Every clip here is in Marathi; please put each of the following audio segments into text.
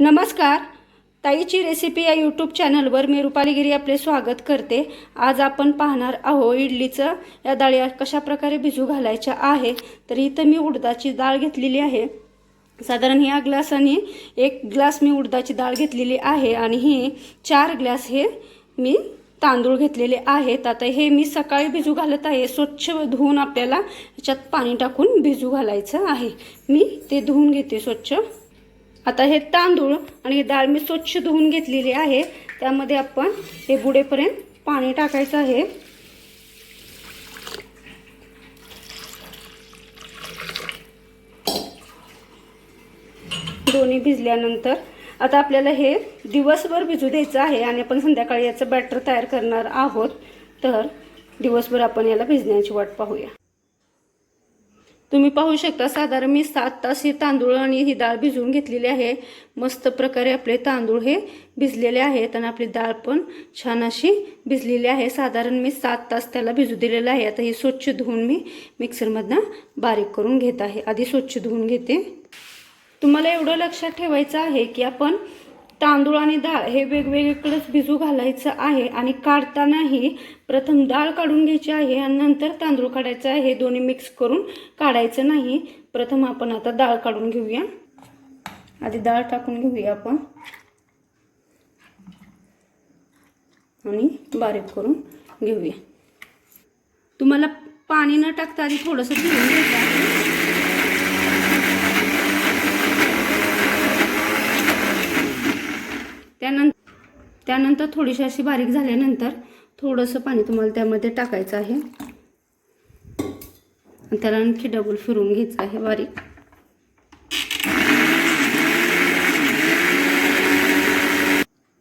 नमस्कार. ताईची रेसिपी या यूट्यूब चॅनलवर मी रुपालीगिरी आपले स्वागत करते. आज आपण पाहणार आहो इडलीचं. या डाळी कशा प्रकारे भिजू घालायच्या आहे. तर इथं मी उडदाची डाळ घेतलेली आहे. साधारण ह्या ग्लासाने एक ग्लास मी उडदाची डाळ घेतलेली आहे आणि ही चार ग्लास हे मी तांदूळ घेतलेले आहेत. आता हे मी सकाळी भिजू घालत आहे. स्वच्छ धुवून आपल्याला ह्याच्यात पाणी टाकून भिजू घालायचं आहे. मी ते धुवून घेते स्वच्छ. आता हे तांदूळ आणि ही डाळ मी स्वच्छ धुवून घेतलेली आहे. त्यामध्ये आपण हे बुडेपर्यंत पाणी टाकायचं आहे. दोन्ही भिजल्यानंतर आता आपल्याला हे दिवसभर भिजू द्यायचं आहे आणि आपण संध्याकाळी याचं बॅटर तयार करणार आहोत. तर दिवसभर आपण याला भिजण्याची वाट पाहूया. तुम्ही पाहू शकता साधारण मी सात तास हे तांदूळ आणि ही डाळ भिजवून घेतलेली आहे. मस्त प्रकारे आपले तांदूळ हे भिजलेले आहेत आणि आपली डाळ पण छान अशी भिजलेली आहे. साधारण मी सात तास त्याला भिजू दिलेलं आहे. आता ही स्वच्छ धुवून मी मिक्सरमधनं बारीक करून घेत आहे. आधी स्वच्छ धुवून घेते. तुम्हाला एवढं लक्षात ठेवायचं आहे की आपण तांदूळ आणि डाळ हे वेगवेगळीकडेच भिजू घालायचं आहे आणि काढतानाही प्रथम डाळ काढून घ्यायची आहे आणि नंतर तांदूळ काढायचं आहे. हे दोन्ही मिक्स करून काढायचं नाही. प्रथम आपण आता डाळ काढून घेऊया. आधी डाळ टाकून घेऊया आपण. आणि बारीक करून घेऊया. तुम्हाला पाणी न टाकता आधी थोडंसं भिजून घ्यायचं त्यानंतर त्यानंतर थोडीशी अशी बारीक झाल्यानंतर थोडंसं पाणी तुम्हाला त्यामध्ये टाकायचं आहे. त्याला आणखी डबल फिरून घ्यायचं आहे बारीक.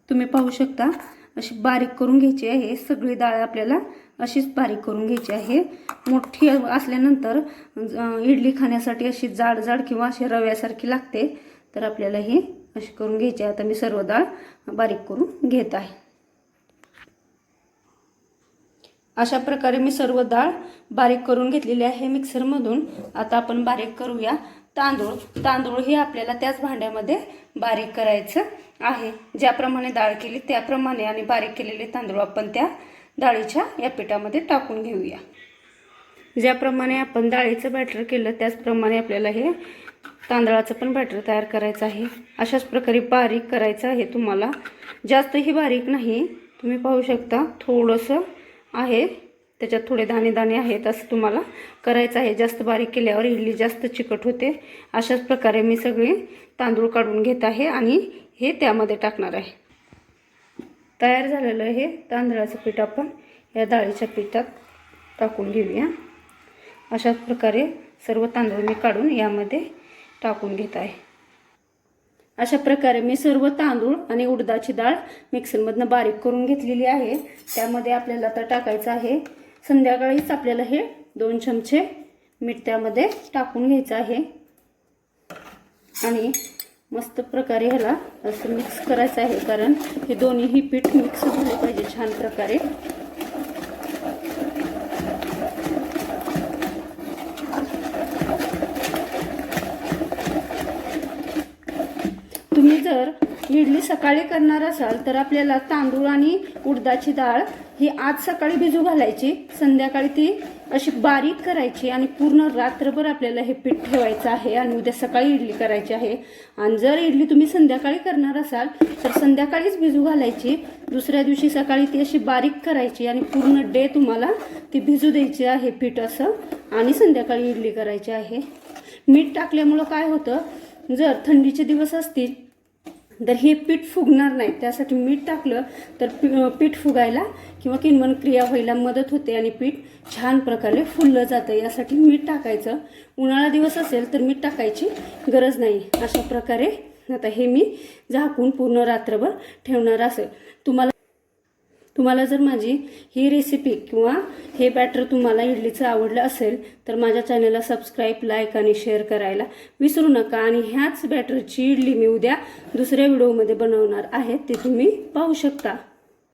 तुम्ही पाहू शकता अशी बारीक करून घ्यायची आहे. सगळी डाळ आपल्याला अशीच बारीक करून घ्यायची आहे. मोठी असल्यानंतर इडली खाण्यासाठी अशी जाड जाड किंवा अशी रव्यासारखी लागते. तर आपल्याला ही अशी करून घ्यायची. आता मी सर्व डाळ बारीक करून घेत आहे. अशा प्रकारे मी सर्व डाळ बारीक करून घेतलेली आहे मिक्सरमधून आता आपण बारीक करूया तांदूळ. तांदूळ हे आपल्याला त्याच भांड्यामध्ये बारीक करायचं आहे. ज्याप्रमाणे डाळ केली त्याप्रमाणे आणि बारीक केलेले तांदूळ आपण त्या डाळीच्या या पिठामध्ये टाकून घेऊया. ज्याप्रमाणे आपण डाळीचं बॅटर केलं त्याचप्रमाणे आपल्याला हे तांदळाचं पण बॅटर तयार करायचं आहे. अशाच प्रकारे बारीक करायचं आहे तुम्हाला. जास्तही बारीक नाही. तुम्ही पाहू शकता थोडंसं आहे. त्याच्यात थोडे दाणे दाणे आहेत असं तुम्हाला करायचं आहे. जास्त बारीक केल्यावर इडली जास्त चिकट होते. अशाच प्रकारे मी सगळे तांदूळ काढून घेत आहे आणि हे त्यामध्ये टाकणार आहे. तयार झालेलं हे तांदळाचं पीठ आपण. या डाळीच्या पिठात टाकून घेऊया. अशाच प्रकारे सर्व तांदूळ मी काढून यामध्ये टाकून घेत आहे. अशा प्रकारे मी सर्व तांदूळ आणि उडदाची डाळ मिक्सरमधनं बारीक करून घेतलेली आहे. त्यामध्ये आपल्याला आता टाकायचं आहे. संध्याकाळीच आपल्याला हे दोन चमचे मीठ त्यामध्ये टाकून घ्यायचं आहे. आणि मस्त प्रकारे ह्याला असं मिक्स करायचं आहे कारण हे दोन्हीही पीठ मिक्स झाले पाहिजे छान प्रकारे तुम्ही जर इडली सकाळी करणार असाल तर आपल्याला तांदूळ आणि उडदाची डाळ ही आज सकाळी भिजू घालायची. संध्याकाळी ती अशी बारीक करायची आणि पूर्ण रात्रभर आपल्याला हे पीठ ठेवायचं आहे आणि उद्या सकाळी इडली करायची आहे. आणि जर इडली तुम्ही संध्याकाळी करणार असाल तर संध्याकाळीच भिजू घालायची. दुसऱ्या दिवशी सकाळी ती अशी बारीक करायची आणि पूर्ण डे तुम्हाला ती भिजू द्यायची आहे पीठ असं आणि संध्याकाळी इडली करायची आहे. मीठ टाकल्यामुळं काय होतं जर थंडीचे दिवस असतील तर हे पीठ फुगणार नाही त्यासाठी मीठ टाकलं तर पी- पीठ फुगायला किंवा किनवण क्रिया व्हायला मदत होते आणि पीठ छान प्रकारे फुललं जातं. यासाठी मीठ टाकायचं. उन्हाळा दिवस असेल तर मीठ टाकायची गरज नाही. अशा प्रकारे आता हे मी झाकून पूर्ण रात्रभर ठेवणार असेल. तुम्हाला तुम्हाला जर माझी ही रेसिपी किंवा हे बॅटर तुम्हाला इडलीचं आवडलं असेल तर माझ्या चॅनलला सबस्क्राईब लाईक आणि शेअर करायला विसरू नका. आणि ह्याच बॅटरची इडली मी उद्या दुसऱ्या व्हिडिओमध्ये बनवणार आहे ते तुम्ही पाहू शकता.